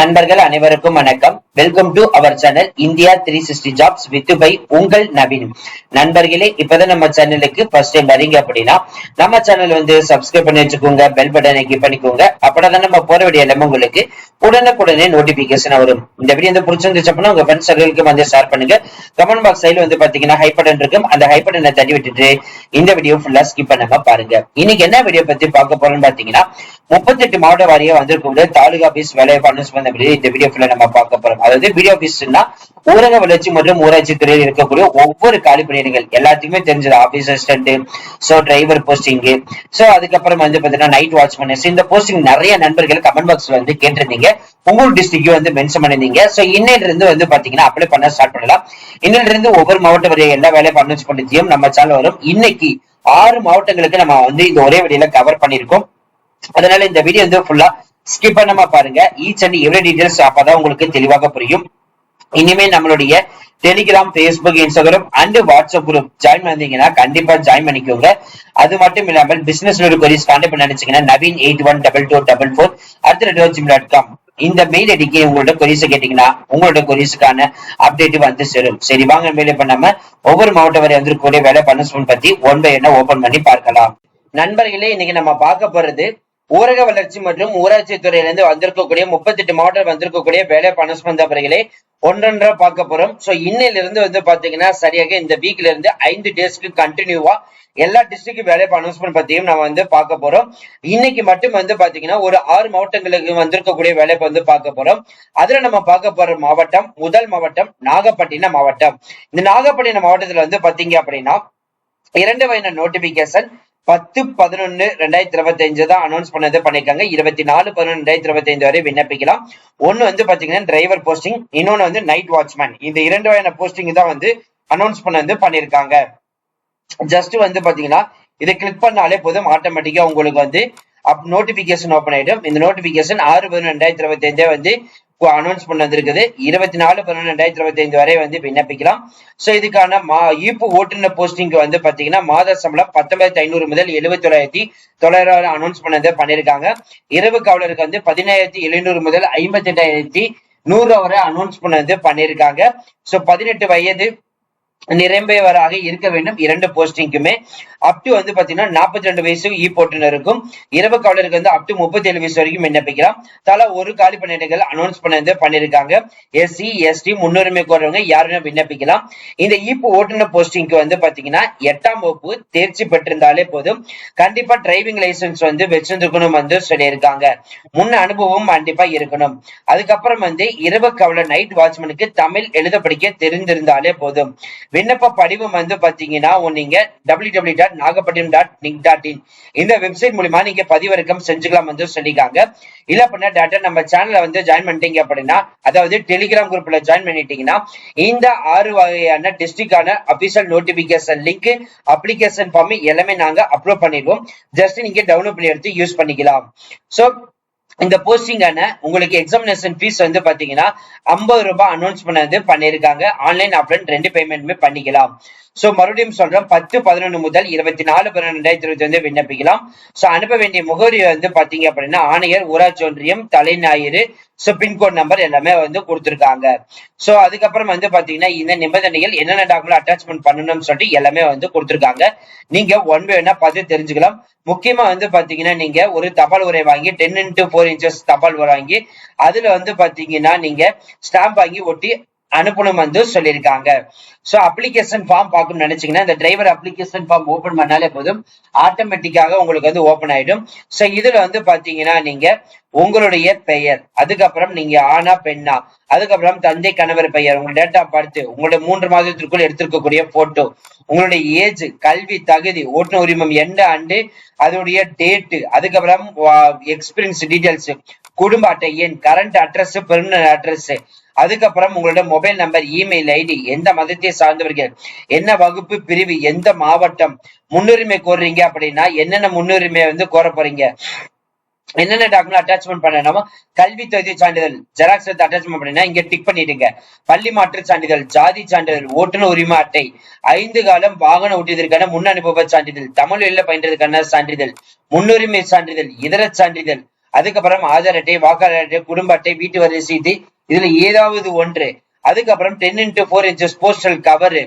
நண்பர்கள் அனைவருக்கும் வணக்கம். Welcome to our channel India three sixty jobs with by உங்கள் நவீன். நண்பர்களே இப்பதான் நம்ம சேனலுக்கு ஃபர்ஸ்ட் டைம் வரீங்க அப்படின்னா நம்ம சேனல் வந்து சப்ஸ்கிரைப் பண்ணி வச்சுக்கோங்க பெல் பட்டனை கிளிக் பண்ணிக்கோங்க. அப்பதான் நம்ம போற வேண்டிய எல்லாமே உங்களுக்கு உடனுக்குடனே நோட்டிபிகேஷன் வரும். இந்த வீடியோ வந்து பிடிச்சிருந்துச்சு அப்படின்னா உங்க ஃப்ரெண்ட்ஸ் சர்க்கிளுக்கு வந்து ஷேர் பண்ணுங்க. கமெண்ட் பாக்ஸ் சைடுல வந்து பாத்தீங்கன்னா ஹை பட்டன் இருக்கும். அந்த ஹை பட்டனை தட்டி விட்டுட்டு இந்த வீடியோ ஃபுல்லா ஸ்கிப் பண்ணாம பாருங்க. இன்னைக்கு என்ன வீடியோ பத்தி பார்க்க போறோம்னு பாத்தீங்கன்னா முப்பத்தெட்டு மாவட்ட வாரியா வந்திருக்கக்கூடிய தாலுகா ஆபீஸ் வேலை அனௌன்ஸ்மெண்ட் பத்தி இந்த வீடியோ ஃபுல்லா நம்ம பார்க்க போறோம். அதாவது வீடியோ ஆபீஸ்னா ஊரக வளர்ச்சி மற்றும் ஊராட்சி துறையில் இருக்கக்கூடிய ஒவ்வொரு காலி பணியிடங்கள் எல்லாத்துக்குமே தெரிஞ்சது. Office assistant so driver posting so அதுக்கப்புறம் வந்து பாத்தீங்கன்னா நைட் வாட்ச்மேன் இந்த போஸ்டிங் நிறைய நண்பர்கள் கமெண்ட் பாக்ஸ்ல வந்து கேட்டிருந்தீங்க. உங்கள் டிஸ்ட்ரிக்ட் வந்து மென்ஷன் பண்ணிருந்தீங்க சோ இன்னையில இருந்து வந்து பாத்தீங்கன்னா அப்ளை பண்ண ஸ்டார்ட் பண்ணலாம். இன்னையில இருந்து ஒவ்வொரு மாவட்ட வரைய எல்லா வேலையும் அனௌன்ஸ் பண்ணியும் நம்ம சேனல் வரும். இன்னைக்கு ஆறு மாவட்டங்களுக்கு நம்ம வந்து இந்த ஒரே வழியில கவர் பண்ணிருக்கோம் அதனால இந்த வீடியோ வந்து ஃபுல்லா ஸ்கிப் பண்ணாம பாருங்க. ஈச் அண்ட் எவ்ரி டீடைல்ஸ் அப்பதான் உங்களுக்கு தெளிவாக புரியும். இனிமே நம்மளுடைய telegram facebook instagram and whatsapp group join பண்ணீங்கன்னா கண்டிப்பா ஜாயின் பண்ணிக்கோங்க. அது மட்டும் இல்லாமல் பிசினஸ் ஒரு கொரிஸ் கான்டெக்ட் பண்ண நினைச்சீங்கன்னா Naveen eight one double two double four at gym dot com இந்த மெயில் ஐடிக்கு உங்களோட கொரிஸ் கேட்டீங்கன்னா உங்களோட கொரிஸுக்கான அப்டேட் வந்து சேரும். சரி வாங்க மேலே பண்ணாம ஒவ்வொரு மாவட்டம் வரை வந்திருக்கக்கூடிய வேலை பனிஷ்மெண்ட் பத்தி ஒன் பை என்ன ஓபன் பண்ணி பார்க்கலாம். நண்பர்களே இன்னைக்கு நம்ம பார்க்க போறது ஊரக வளர்ச்சி மற்றும் ஊராட்சி துறையிலிருந்து வந்திருக்கக்கூடிய முப்பத்தி எட்டு மாவட்டம் வந்திருக்கக்கூடிய வேலை பனிஷ்மெண்ட் அவர்களே ஒன்றொன்றா பார்க்க போறோம். சோ இன்னையில இருந்து வந்து பாத்தீங்கன்னா சரியாக இந்த வீக்ல இருந்து ஐந்து டேஸ்க்கு கண்டினியூவா எல்லா டிஸ்ட்ரிக்ட் வேலை அனௌன்ஸ்மெண்ட் பத்தியும் நம்ம வந்து பார்க்க போறோம். இன்னைக்கு மட்டும் வந்து பாத்தீங்கன்னா ஒரு ஆறு மாவட்டங்களுக்கு வந்திருக்கக்கூடிய வேலைப்பு வந்து பார்க்க போறோம். அதுல நம்ம பார்க்க போற மாவட்டம் முதல் மாவட்டம் நாகப்பட்டினம் மாவட்டம். இந்த நாகப்பட்டினம் மாவட்டத்துல வந்து பாத்தீங்க அப்படின்னா இரண்டு வயது நோட்டிபிகேஷன் பத்து பதினொன்னு ரெண்டாயிரத்தி இருபத்தி அஞ்சு தான் அனௌன்ஸ் பண்ணது பண்ணிருக்காங்க. இருபத்தி நாலு பதினொன்று ரெண்டாயிரத்தி இருபத்தி ஐந்து வரை விண்ணப்பிக்கலாம். ஒன்னு வந்து பாத்தீங்கன்னா டிரைவர் போஸ்டிங் இன்னொன்னு வந்து நைட் வாட்ச்மேன் இந்த இரண்டு வகையான போஸ்டிங் தான் வந்து அனௌன்ஸ் பண்ண வந்து பண்ணிருக்காங்க. ஜஸ்ட் வந்து பாத்தீங்கன்னா இதை கிளிக் பண்ணாலே போதும். ஆட்டோமேட்டிக்கா உங்களுக்கு வந்து அப் நோட்டிபிகேஷன் ஓப்பன் ஆயிடும். இந்த நோட்டிபிகேஷன் ஆறு பதினொன்று ரெண்டாயிரத்தி இருபத்தி ஐந்தே வந்து அனௌன்ஸ் பண்ண வந்திருக்குது இருபத்தி நாலு பன்னெண்டு ரெண்டாயிரத்தி இருபத்தி ஐந்து வரை வந்து விண்ணப்பிக்கலாம். சோ இதுக்கான மா ஈப்பு ஓட்டுநர் போஸ்டிங் வந்து பாத்தீங்கன்னா மாத சம்பளம் பத்தொன்பதாயிரத்தி ஐநூறு முதல் எழுபத்தி தொள்ளாயிரத்தி தொள்ளாயிரம் அனௌன்ஸ் பண்ணதை பண்ணிருக்காங்க இரவு காவலருக்கு வந்து பதினாயிரத்தி எழுநூறு முதல் ஐம்பத்தி எட்டாயிரத்தி நூறு வரை அனௌன்ஸ் பண்ணது பண்ணிருக்காங்க சோ பதினெட்டு வயது நிரம்பியவராக இருக்க வேண்டும். இரண்டு போஸ்டிங்குமே அப் டு வந்து பாத்தீங்கன்னா நாற்பத்தி ரெண்டு வயசு இ போட்டுனருக்கும். இரவு காவலருக்கு வந்து அப் டு முப்பத்தி ஏழு வயசு வரைக்கும் விண்ணப்பிக்கலாம். தலா ஒரு காலி பணியிடங்கள் அனௌன்ஸ் பண்ணது பண்ணிருக்காங்க. எஸ்சி எஸ்டி முன்னுரிமை கோரவங்க யாருமே விண்ணப்பிக்கலாம். இந்த e இப்பு ஓட்டுநர் போஸ்டிங்க்கு வந்து பாத்தீங்கன்னா எட்டாம் வகுப்பு தேர்ச்சி பெற்றிருந்தாலே போதும். கண்டிப்பா டிரைவிங் லைசன்ஸ் வந்து வச்சிருந்துக்கணும் வந்து சொல்லியிருக்காங்க. முன் அனுபவம் கண்டிப்பா இருக்கணும். அதுக்கப்புறம் வந்து இரவு காவலர் நைட் வாட்ச்மேனுக்கு தமிழ் எழுத படிக்க தெரிந்திருந்தாலே போதும். விண்ணப்ப படிவம் வந்து பாத்தீங்கன்னா நீங்க W W dot Nagapattinam dot nic dot in இந்த வெப்சைட் மூலியமா நீங்க பதிவிறக்கம் செஞ்சுக்கலாம் வந்து சொல்லிக்காங்க இல்ல அப்படின்னா டேட்டா நம்ம சேனல்ல வந்து ஜாயின் பண்ணிட்டீங்க அப்படின்னா அதாவது டெலிகிராம் குரூப்ல ஜாயின் பண்ணிட்டீங்கன்னா இந்த ஆறு வகையான டிஸ்ட்ரிக்டான official notification link application form எல்லாமே நாங்க அப்லோட் பண்ணிடுவோம். ஜஸ்ட் நீங்க டவுன்லோட் பண்ணி எடுத்து யூஸ் பண்ணிக்கலாம். சோ இந்த போஸ்டிங்கான உங்களுக்கு எக்ஸாமினேஷன் ஃபீஸ் வந்து பாத்தீங்கன்னா ஐம்பது ரூபாய் அனௌன்ஸ் பண்ணது பண்ணிருக்காங்க ஆன்லைன் ஆஃப்லைன் ரெண்டு பேமெண்ட்டுமே பண்ணிக்கலாம். சோ மறுபடியும் சொல்றேன் பத்து பதினொன்று முதல் இருபத்தி நாலு பதினொன்று ரெண்டாயிரத்தி இருபத்தி வந்து விண்ணப்பிக்கலாம். சோ அனுப்ப வேண்டிய முகவரி வந்து பாத்தீங்க அப்படின்னா ஆணையர் ஊராட்சி ஒன்றியம் தலைஞாயிறு ஸோ பின்கோட் நம்பர் எல்லாமே வந்து கொடுத்துருக்காங்க. சோ அதுக்கப்புறம் வந்து பாத்தீங்கன்னா இந்த நிபந்தனைகள் என்னென்ன டாக்குமெண்ட் அட்டாச்மெண்ட் பண்ணணும்னு சொல்லிட்டு எல்லாமே வந்து கொடுத்துருக்காங்க. நீங்க ஒன் பை ஒன்னா பார்த்து தெரிஞ்சுக்கலாம். முக்கியமா வந்து பாத்தீங்கன்னா நீங்க ஒரு தபால் உரை வாங்கி டென் இன்டூ ஃபோர் இன்ச்சஸ் தபால் உரை வாங்கி அதுல வந்து பாத்தீங்கன்னா நீங்க ஸ்டாம்ப் வாங்கி ஒட்டி அனுப்பணும் வந்து சொல்லியிருக்காங்க. சோ அப்ளிகேஷன் ஃபார்ம் பார்க்கணும்னு நினைச்சீங்கன்னா இந்த டிரைவர் அப்ளிகேஷன் ஃபார்ம் ஓபன் பண்ணாலே போதும். ஆட்டோமேட்டிக்காக உங்களுக்கு வந்து ஓபன் ஆயிடும். சோ இதுல வந்து பாத்தீங்கன்னா நீங்க உங்களுடைய பெயர். அதுக்கப்புறம் நீங்க ஆனா பெண்ணா. அதுக்கப்புறம் தந்தை கணவர் பெயர். உங்க டேட் ஆஃப் பர்த் உங்களுடைய மூன்று மாதத்திற்குள் எடுத்திருக்கக்கூடிய போட்டோ உங்களுடைய ஏஜ் கல்வி தகுதி ஓட்டுநர் உரிமம் எந்த ஆண்டு அதனுடைய டேட்டு அதுக்கப்புறம் எக்ஸ்பீரியன்ஸ் டீடைல்ஸ் குடும்ப அட்டை எண் கரண்ட் அட்ரஸ் பெர்மனன்ட் அட்ரஸ் அதுக்கப்புறம் உங்களோட மொபைல் நம்பர் இமெயில் ஐடி எந்த மதத்தை சார்ந்தவர்கள் என்ன வகுப்பு பிரிவு எந்த மாவட்டம் முன்னுரிமை கோருறீங்க அப்படின்னா என்னென்ன முன்னுரிமை வந்து கோர போறீங்க? என்னென்ன டாக்குமெண்ட் அட்டாச்மெண்ட் பண்ணணுமோ கல்வி தகுதி சான்றிதழ் ஜெராக்ஸ் எடுத்து அட்டாச்மெண்ட் பண்ணினா இங்க டிக் பண்ணிடுங்க. பள்ளி மாற்று சான்றிதழ் ஜாதி சான்றிதழ் ஓட்டுநர் உரிமை அட்டை ஐந்து காலம் வாகன ஓட்டியதற்கான முன் அனுபவ சான்றிதழ் தமிழ் வெளில பயின்றதுக்கான சான்றிதழ் முன்னுரிமை சான்றிதழ் இதர சான்றிதழ் அதுக்கப்புறம் ஆதார் அட்டை வாக்காளர் அட்டை குடும்ப அட்டை வீட்டு வரி ரசீது இதுல ஏதாவது ஒன்று. அதுக்கப்புறம் ten into four inches postal cover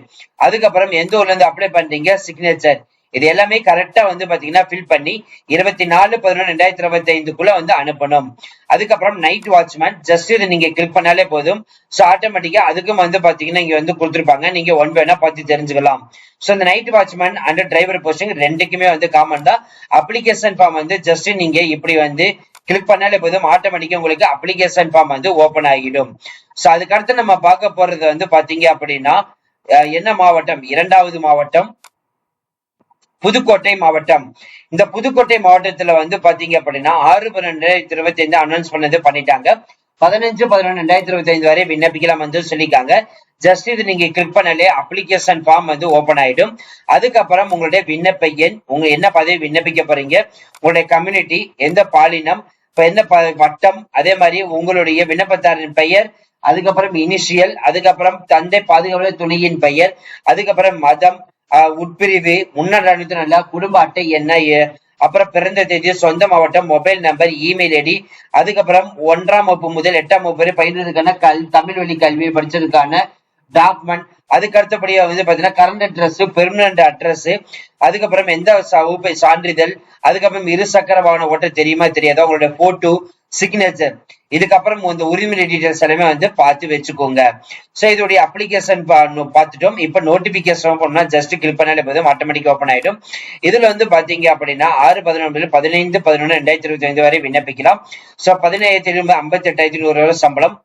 அதுக்கப்புறம் எந்த ஊர்ல இருந்து அப்ளை பண்றீங்க சிக்னேச்சர் இது எல்லாமே கரெக்டா வந்து பாத்தீங்கன்னா ஃபில் பண்ணி இருபத்தி நாலு பதினொன்று ரெண்டாயிரத்தி இருபத்தி ஐந்துக்குள்ள வந்து அனுப்பணும். அதுக்கப்புறம் நைட் வாட்ச்மேன் ஜஸ்ட் இதை நீங்க கிளிக் பண்ணாலே போதும். ஸோ ஆட்டோமேட்டிக்கா அதுக்கும் வந்து பாத்தீங்கன்னா இங்க வந்து கொடுத்துருப்பாங்க. நீங்க ஒன் வேணா பார்த்து தெரிஞ்சுக்கலாம். ஸோ இந்த night watchman and driver posting ரெண்டுக்குமே வந்து காமன் தான். அப்ளிகேஷன் ஃபார்ம் வந்து ஜஸ்ட் நீங்க இப்படி வந்து கிளிக் பண்ணாலே போதும். ஆட்டோமேட்டிக்கா உங்களுக்கு அப்ளிகேஷன் ஃபார்ம் வந்து ஓபன் ஆகிடும். ஸோ அதுக்கடுத்து நம்ம பார்க்க போறது வந்து பாத்தீங்க அப்படின்னா என்ன மாவட்டம்? இரண்டாவது மாவட்டம் புதுக்கோட்டை மாவட்டம். இந்த புதுக்கோட்டை மாவட்டத்துல வந்து பாத்தீங்க அப்படின்னா ஆறு பன்னெண்டு ரெண்டாயிரத்தி இருபத்தி ஐந்து அனௌன்ஸ் பண்ணது பண்ணிட்டாங்க. பதினஞ்சு பதினொன்று ரெண்டாயிரத்தி இருபத்தி ஐந்து வரை விண்ணப்பிக்கலாம் வந்து சொல்லியிருக்காங்க. ஜஸ்ட் இது நீங்க கிளிக் பண்ணலே அப்ளிகேஷன் ஃபார்ம் வந்து ஓபன் ஆயிடும். அதுக்கப்புறம் உங்களுடைய விண்ணப்ப எண் உங்க என்ன பதவி விண்ணப்பிக்க போறீங்க உங்களுடைய கம்யூனிட்டி எந்த பாலினம் இப்ப எந்த வட்டம் அதே மாதிரி உங்களுடைய விண்ணப்பத்தாரின் பெயர் அதுக்கப்புறம் இனிஷியல் அதுக்கப்புறம் தந்தை பாதுகாவலர் துணையின் பெயர் அதுக்கப்புறம் மதம் உட்பிரிவு முன்னர் அனுப்பின குடும்ப அட்டை என்ன அப்புறம் பிறந்த தேதி சொந்த மாவட்டம் மொபைல் நம்பர் இமெயில் ஐடி. அதுக்கப்புறம் ஒன்றாம் வகுப்பு முதல் எட்டாம் வகுப்பு வரை பயின்றதுக்கான கல் தமிழ் வழி கல்வியை படிச்சதுக்கான டாக்குமெண்ட் அதுக்கு அடுத்தபடியா வந்து பாத்தீங்கன்னா கரண்ட் அட்ரஸ் பெர்மனன்ட் அட்ரஸ் அதுக்கப்புறம் எந்த ச- வகுப்பை சான்றிதழ். அதுக்கப்புறம் இரு சக்கர வாகன ஓட்ட தெரியுமா தெரியாதா? உங்களோட போட்டோ சிக்னேச்சர் இதுக்கப்புறம் இந்த உரிமை டீட்டெயில்ஸ் எல்லாமே வந்து பார்த்து வச்சுக்கோங்க. ஸோ இதோடைய அப்ளிகேஷன் பார்த்துட்டோம். இப்போ நோட்டிபிகேஷன் பண்ணா ஜஸ்ட் கிளிக் பண்ணாலே போதும். ஆட்டோமேட்டிக் ஓப்பன் ஆயிடும். இதுல வந்து பாத்தீங்க அப்படின்னா ஆறு பதினொன்று பதினைந்து பதினொன்று ரெண்டாயிரத்தி இருபத்தி ஐந்து வரை விண்ணப்பிக்கலாம். ஸோ பதினாயிரத்தி ஐநூறு ஐம்பத்தி எட்டாயிரத்தி நூறு சம்பளம்.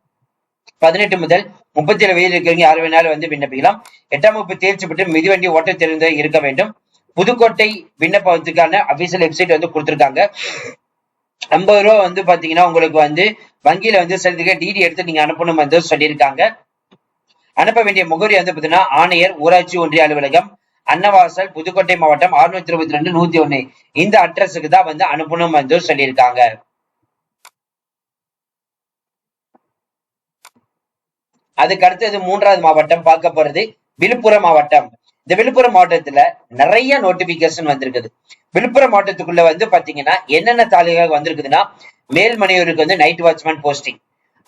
பதினெட்டு முதல் முப்பத்தி ஏழு வயதில் இருக்கிறவங்க யார் வேணாலும் வந்து விண்ணப்பிக்கலாம். எட்டாம் வகுப்பு தேர்ச்சி பெற்று மிதிவண்டி ஓட்ட தெரிந்த இருக்க வேண்டும். புதுக்கோட்டை விண்ணப்பத்துக்கான அபிஷியல் வெப்சைட் வந்து கொடுத்துருக்காங்க. ஐம்பது ரூபா வந்து பாத்தீங்கன்னா உங்களுக்கு வந்து வங்கியில வந்து செலுத்துக்க டிடி எடுத்து நீங்க அனுப்பணும் வந்து சொல்லியிருக்காங்க. அனுப்ப வேண்டிய முகவரி வந்து பாத்தீங்கன்னா ஆணையர் ஊராட்சி ஒன்றிய அலுவலகம் அன்னவாசல் புதுக்கோட்டை மாவட்டம் அறுநூத்தி இருபத்தி ரெண்டு நூத்தி ஒண்ணு இந்த அட்ரஸுக்கு தான் வந்து அனுப்பணும் வந்து சொல்லியிருக்காங்க. அதுக்கு அடுத்தது மூன்றாவது மாவட்டம் பார்க்க போறது விழுப்புரம் மாவட்டம். இந்த விழுப்புரம் மாவட்டத்துல நிறைய நோட்டிபிகேஷன் வந்திருக்குது. விழுப்புரம் மாவட்டத்துக்குள்ள வந்து பாத்தீங்கன்னா என்னென்ன தாலுகா வந்திருக்குதுன்னா மேல்மனையூருக்கு வந்து நைட் வாட்ச்மேன் போஸ்டிங்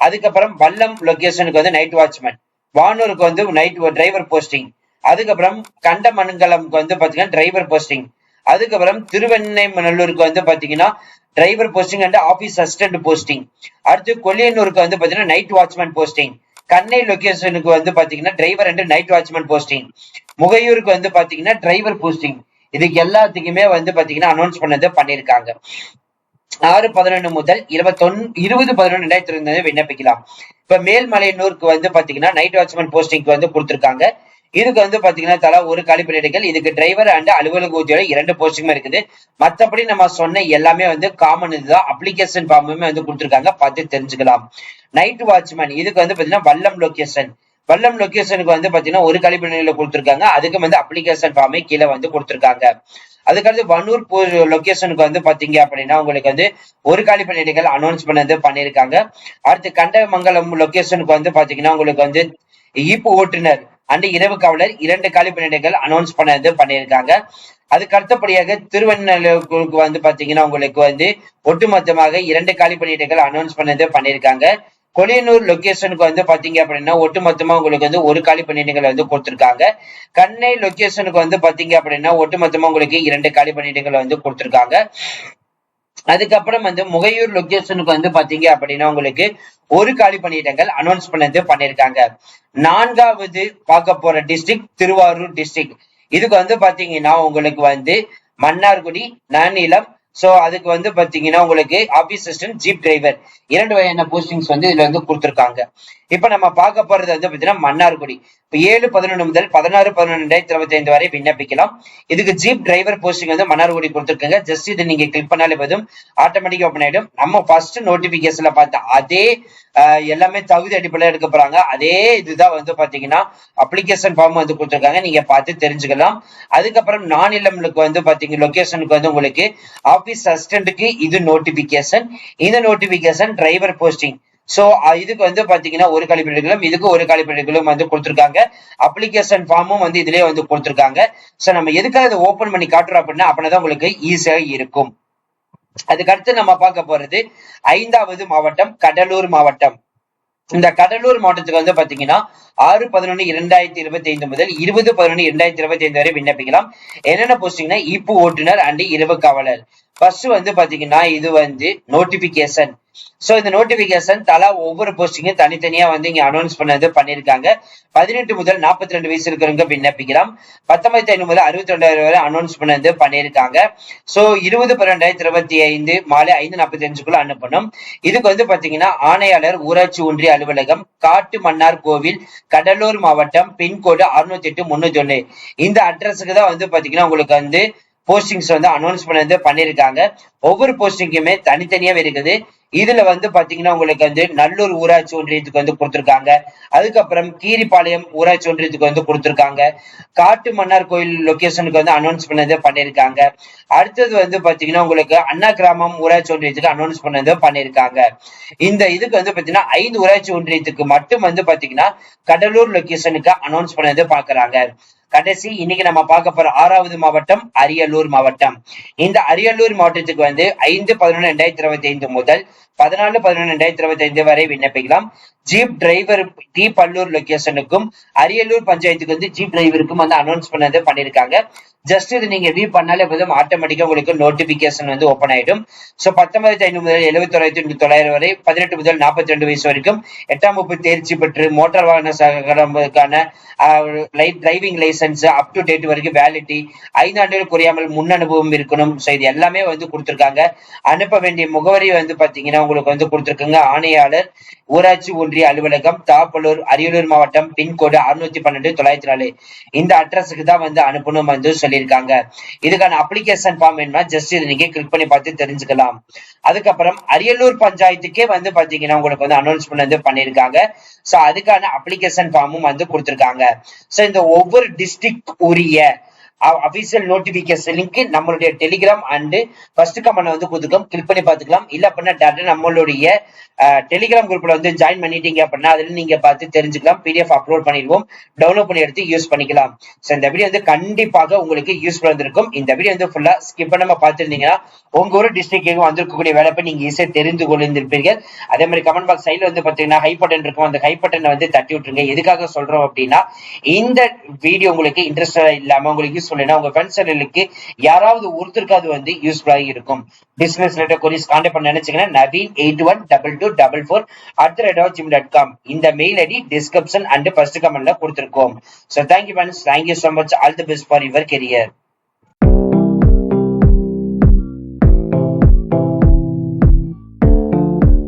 அதுக்கப்புறம் வல்லம் லொகேஷனுக்கு வந்து நைட் வாட்ச்மேன் வானூருக்கு வந்து நைட் டிரைவர் போஸ்டிங் அதுக்கப்புறம் கண்டமனங்கலம்க்கு வந்து பாத்தீங்கன்னா டிரைவர் போஸ்டிங் அதுக்கப்புறம் திருவெண்ணைமநல்லூருக்கு வந்து பாத்தீங்கன்னா driver posting and office assistant posting அடுத்து கொல்லியனூருக்கு வந்து பாத்தீங்கன்னா நைட் வாட்ச்மேன் போஸ்டிங் கண்ணை லொகேஷனுக்கு வந்து பாத்தீங்கன்னா driver and night watchman posting முகையூருக்கு வந்து பாத்தீங்கன்னா டிரைவர் போஸ்டிங் இதுக்கு எல்லாத்துக்குமே வந்து பாத்தீங்கன்னா அனௌன்ஸ் பண்ணது பண்ணிருக்காங்க. ஆறு பதினொன்று முதல் இருபத்தொன்னு இருபது பதினொன்று ரெண்டாயிரத்தி இருபது விண்ணப்பிக்கலாம். இப்ப மேல்மலையனூருக்கு வந்து பாத்தீங்கன்னா நைட் வாட்ச்மேன் போஸ்டிங்க்கு வந்து கொடுத்துருக்காங்க. இதுக்கு வந்து பாத்தீங்கன்னா தலா ஒரு காலிப்பணியிடங்கள் இதுக்கு டிரைவர் அண்ட் அலுவலக ஊதியோட இரண்டு போஸ்டிங்குமே இருக்குது. மத்தபடி நம்ம சொன்ன எல்லாமே வந்து காமன் இதுதான். அப்ளிகேஷன் ஃபார்முமே வந்து கொடுத்துருக்காங்க. பார்த்து தெரிஞ்சுக்கலாம். நைட் வாட்ச்மேன் இதுக்கு வந்து பாத்தீங்கன்னா வல்லம் லொகேஷன் வல்லம் லொகேஷனுக்கு வந்து பாத்தீங்கன்னா ஒரு கழிப்பணியில கொடுத்துருக்காங்க. அதுக்கு வந்து அப்ளிகேஷன் ஃபார்மே கீழே வந்து கொடுத்துருக்காங்க. அதுக்கடுத்து வனூர் லொக்கேஷனுக்கு வந்து பாத்தீங்க அப்படின்னா உங்களுக்கு வந்து ஒரு காலி பணியிடங்கள் அனௌன்ஸ் பண்ணது பண்ணியிருக்காங்க. அடுத்து கண்டமங்கலம் லொகேஷனுக்கு வந்து பாத்தீங்கன்னா உங்களுக்கு வந்து ஈப்பு ஓட்டுநர் அண்டு இரவு காவலர் இரண்டு காலி பணியிடங்கள் அனௌன்ஸ் பண்ணது பண்ணியிருக்காங்க. அதுக்கு அடுத்தபடியாக திருவண்ணுக்கு வந்து பாத்தீங்கன்னா உங்களுக்கு வந்து ஒட்டுமொத்தமாக இரண்டு காலி பணியிடங்கள் அனௌன்ஸ் பண்ணது பண்ணியிருக்காங்க. கொலியனூர் லொகேஷனுக்கு வந்து பாத்தீங்க அப்படின்னா ஒட்டுமொத்தமா உங்களுக்கு வந்து ஒரு காலி பணியிடங்கள் வந்து கொடுத்திருக்காங்க. கண்ணை லொகேஷனுக்கு வந்து பாத்தீங்க அப்படின்னா ஒட்டுமொத்தமா உங்களுக்கு இரண்டு காலி பணியிடங்கள் வந்து கொடுத்திருக்காங்க. அதுக்கப்புறம் வந்து முகையூர் லொகேஷனுக்கு வந்து பாத்தீங்க அப்படின்னா உங்களுக்கு ஒரு காலி பணியிடங்கள் அனௌன்ஸ் பண்ணது பண்ணிருக்காங்க. நான்காவது பார்க்க போற டிஸ்ட்ரிக்ட் திருவாரூர் டிஸ்ட்ரிக்ட் இதுக்கு வந்து பாத்தீங்கன்னா உங்களுக்கு வந்து மன்னார்குடி நன்னிலம் சோ அதுக்கு வந்து பாத்தீங்கன்னா உங்களுக்கு ஆபீஸ் அசிஸ்டன்ட் ஜீப் டிரைவர் இரண்டு வகையான போஸ்டிங்ஸ் வந்து இதுல வந்து கொடுத்துருக்காங்க. இப்ப நம்ம பார்க்க போறது வந்து பாத்தீங்கன்னா மன்னார்குடி. இப்ப ஏழு பதினொன்று முதல் பதினாறு பதினொன்று ரெண்டாயிரத்தி இருபத்தி ஐந்து வரை விண்ணப்பிக்கலாம். இதுக்கு ஜீப் டிரைவர் போஸ்டிங் வந்து மன்னார்குடி கொடுத்துருக்காங்க. ஜஸ்ட் இதை நீங்க கிளிக் பண்ணாலே போதும். ஆட்டோமேட்டிக் ஓப்பன் ஆயிடும். நம்ம ஃபர்ஸ்ட் நோட்டிபிகேஷன்ல பார்த்த அதே ஆஹ், எல்லாமே தகுதி அடிப்படையில் எடுக்க போறாங்க. அதே இதுதான் வந்து பாத்தீங்கன்னா அப்ளிகேஷன் ஃபார்ம் வந்து கொடுத்துருக்காங்க. நீங்க பார்த்து தெரிஞ்சுக்கலாம். அதுக்கப்புறம் நான் இல்லம்லுக்கு வந்து பாத்தீங்க லொகேஷனுக்கு வந்து உங்களுக்கு ஆபீஸ் அசிஸ்டன்ட்டுக்கு இது நோட்டிபிகேஷன் இந்த நோட்டிபிகேஷன் டிரைவர் போஸ்டிங் சோ இதுக்கு வந்து பாத்தீங்கன்னா ஒரு கழிப்பிடங்களும் இதுக்கு ஒரு கழிப்பிடங்களும் வந்து கொடுத்துருக்காங்க. அப்ளிகேஷன் ஃபார்மும் வந்து இதுலயே வந்து கொடுத்துருக்காங்க. சோ நம்ம எதுக்காக இதை ஓபன் பண்ணி காட்டுறோம் அப்படின்னா அப்படின்னா உங்களுக்கு ஈஸியாக இருக்கும். அதுக்கடுத்து நம்ம பார்க்க போறது ஐந்தாவது மாவட்டம் கடலூர் மாவட்டம். இந்த கடலூர் மாவட்டத்துக்கு வந்து பாத்தீங்கன்னா ஆறு பதினொன்று இரண்டாயிரத்தி இருபத்தி ஐந்து முதல் இருபது பதினொன்று இரண்டாயிரத்தி இருபத்தி ஐந்து வரை விண்ணப்பிக்கலாம். என்னென்ன போஸ்டிங்னா இப்பு ஓட்டுநர் அண்ட் இரவு காவலர். ஃபர்ஸ்ட் வந்து பாத்தீங்கன்னா இது வந்து நோட்டிபிகேஷன் சோ இந்த நோட்டிபிகேஷன் தலா ஒவ்வொரு போஸ்டிங்கும் தனித்தனியா வந்து இங்க அனௌன்ஸ் பண்ணது பண்ணிருக்காங்க. பதினெட்டு முதல் நாற்பத்தி ரெண்டு வயசு இருக்கிறவங்க விண்ணப்பிக்கலாம். பத்தொன்பத்தி ஐந்து முதல் அறுபத்தி ரெண்டாயிரம் வரை அனௌன்ஸ் பண்ணது பண்ணிருக்காங்க. சோ இருபது பன்னெண்டாயிரத்தி இருபத்தி ஐந்து மாலை ஐந்து நாற்பத்தி அஞ்சுக்குள்ள அனுப்பணும். இதுக்கு வந்து பாத்தீங்கன்னா ஆணையாளர் ஊராட்சி ஒன்றிய அலுவலகம் காட்டு மன்னார் கோவில் கடலூர் மாவட்டம் பின்கோடு அறுநூத்தி எட்டு முன்னூத்தி ஒன்னு இந்த அட்ரஸுக்கு தான் வந்து பாத்தீங்கன்னா உங்களுக்கு வந்து போஸ்டிங்ஸ் வந்து அனௌன்ஸ் பண்ணது பண்ணிருக்காங்க. ஒவ்வொரு போஸ்டிங்குமே தனித்தனியாவே இருக்குது. இதுல வந்து பாத்தீங்கன்னா உங்களுக்கு வந்து நல்லூர் ஊராட்சி ஒன்றியத்துக்கு வந்து கொடுத்திருக்காங்க. அதுக்கப்புறம் கீரிப்பாளையம் ஊராட்சி ஒன்றியத்துக்கு வந்து கொடுத்திருக்காங்க. காட்டு மன்னார் கோயில் லொகேஷனுக்கு வந்து அனௌன்ஸ் பண்ணது பண்ணிருக்காங்க அடுத்தது வந்து பாத்தீங்கன்னா உங்களுக்கு அண்ணா கிராமம் ஊராட்சி ஒன்றியத்துக்கு அனௌன்ஸ் பண்ணது பண்ணிருக்காங்க இந்த இதுக்கு வந்து பாத்தீங்கன்னா ஐந்து ஊராட்சி ஒன்றியத்துக்கு மட்டும் வந்து பாத்தீங்கன்னா கடலூர் லொகேஷனுக்கு அனௌன்ஸ் பண்ணது பாக்குறாங்க. கடைசி இன்னைக்கு நம்ம பார்க்க போற ஆறாவது மாவட்டம் அரியலூர் மாவட்டம். இந்த அரியலூர் மாவட்டத்துக்கு வந்து ஐந்து பதினொன்று ரெண்டாயிரத்தி இருபத்தி ஐந்து முதல் பதினாலு பதினொன்று ரெண்டாயிரத்தி இருபத்தி ஐந்து வரை விண்ணப்பிக்கலாம். ஜீப் டிரைவர் டி பல்லூர் லொகேஷனுக்கும் அரியலூர் பஞ்சாயத்துக்கு வந்து ஜீப் டிரைவருக்கும் வந்து அனௌன்ஸ் பண்ணது பண்ணிருக்காங்க. ஜஸ்ட் இது நீங்க வியூ பண்ணாலே போதும். ஆட்டோமேட்டிக்கா உங்களுக்கு நோட்டிபிகேஷன் வந்து ஓப்பன் ஆயிடும். சோ பத்தொன்பதாயிரத்தி ஐநூறு முதல் எழுபத்தி தொள்ளாயிரத்தி தொள்ளாயிரம் வரை பதினெட்டு முதல் நாற்பத்தி ரெண்டு வயசு வரைக்கும் எட்டாம் வகுப்பு தேர்ச்சி பெற்று மோட்டார் வாகன சகரமுக்கான light driving licence up to date வரைக்கும் வேலிட்டி ஐந்து ஆண்டுகள் குறையாமல் முன் அனுபவம் இருக்கணும். ஸோ இது எல்லாமே வந்து கொடுத்துருக்காங்க. அனுப்ப வேண்டிய முகவரி வந்து பாத்தீங்கன்னா உங்களுக்கு வந்து கொடுத்துருக்குங்க. ஆணையாளர் ஊராட்சி ஒன்றிய அலுவலகம் தாப்பலூர் அரியலூர் மாவட்டம் பின்கோடு அறுநூத்தி பன்னெண்டு தொள்ளாயிரத்தி நாலு. இந்த அட்ரஸுக்கு தான் வந்து அனுப்பணும் வந்து சொல்லியிருக்காங்க. இதுக்கான அப்ளிகேஷன் ஃபார்ம் என்ன ஜஸ்ட் இது நீங்க கிளிக் பண்ணி பார்த்து தெரிஞ்சுக்கலாம். அதுக்கப்புறம் அரியலூர் பஞ்சாயத்துக்கே வந்து பாத்தீங்கன்னா உங்களுக்கு வந்து அனௌன்ஸ் வந்து பண்ணியிருக்காங்க. சோ அதுக்கான அப்ளிகேஷன் ஃபார்மும் வந்து கொடுத்துருக்காங்க. சோ இந்த ஒவ்வொரு டிஸ்ட்ரிக்ட் உரிய அபிஷியல் நோட்டிபிகேஷன் லிங்க் நம்மளுடைய டெலிகிராம் அண்ட் ஃபர்ஸ்ட் கமெண்ட் வந்து கொடுத்துக்கலாம் கிளிக் பண்ணி பார்த்துக்கலாம். இல்ல அப்படின்னா டேரக்டா நம்மளுடைய டெலிகிராம் குரூப்ல வந்து ஜாயின் பண்ணிட்டீங்க அப்படின்னா அதுல நீங்க பார்த்து தெரிஞ்சுக்கலாம். பிடிஎஃப் அப்லோட் பண்ணிடுவோம். டவுன்லோட் பண்ணி எடுத்து யூஸ் பண்ணிக்கலாம். ஸோ இந்த வீடியோ வந்து கண்டிப்பாக உங்களுக்கு யூஸ்ஃபுல்லா இருந்திருக்கும். இந்த வீடியோ வந்து ஃபுல்லா ஸ்கிப் பண்ணாம பார்த்துருந்தீங்கன்னா உங்க ஊர் டிஸ்ட்ரிக்ட் வந்திருக்கக்கூடிய வேலை போய் நீங்க ஈஸியா தெரிந்து கொண்டிருப்பீர்கள் அதே மாதிரி கமெண்ட் பாக்ஸ் சைடுல வந்து பாத்தீங்கன்னா ஹை பட்டன் இருக்கும். அந்த ஹை பட்டனை வந்து தட்டி விட்டுருங்க. எதுக்காக சொல்றோம் அப்படின்னா இந்த வீடியோ உங்களுக்கு இன்ட்ரெஸ்டா இல்லாம உங்களுக்கு யூஸ் யூஸ்ஃபுல் உங்க ஃப்ரெண்ட்ஸ் யாராவது ஒருத்தருக்கு அது வந்து யூஸ்ஃபுல்லாக இருக்கும். பிசினஸ் ரிலேட்டட் கொரிஸ் கான்டாக்ட் பண்ண நினைச்சீங்கன்னா Naveen eight one double two double four at the rate of gym dot com இந்த mail ID description and first கமெண்ட்ல கொடுத்துருக்கோம். So thank you friends thank you so much all the best for your career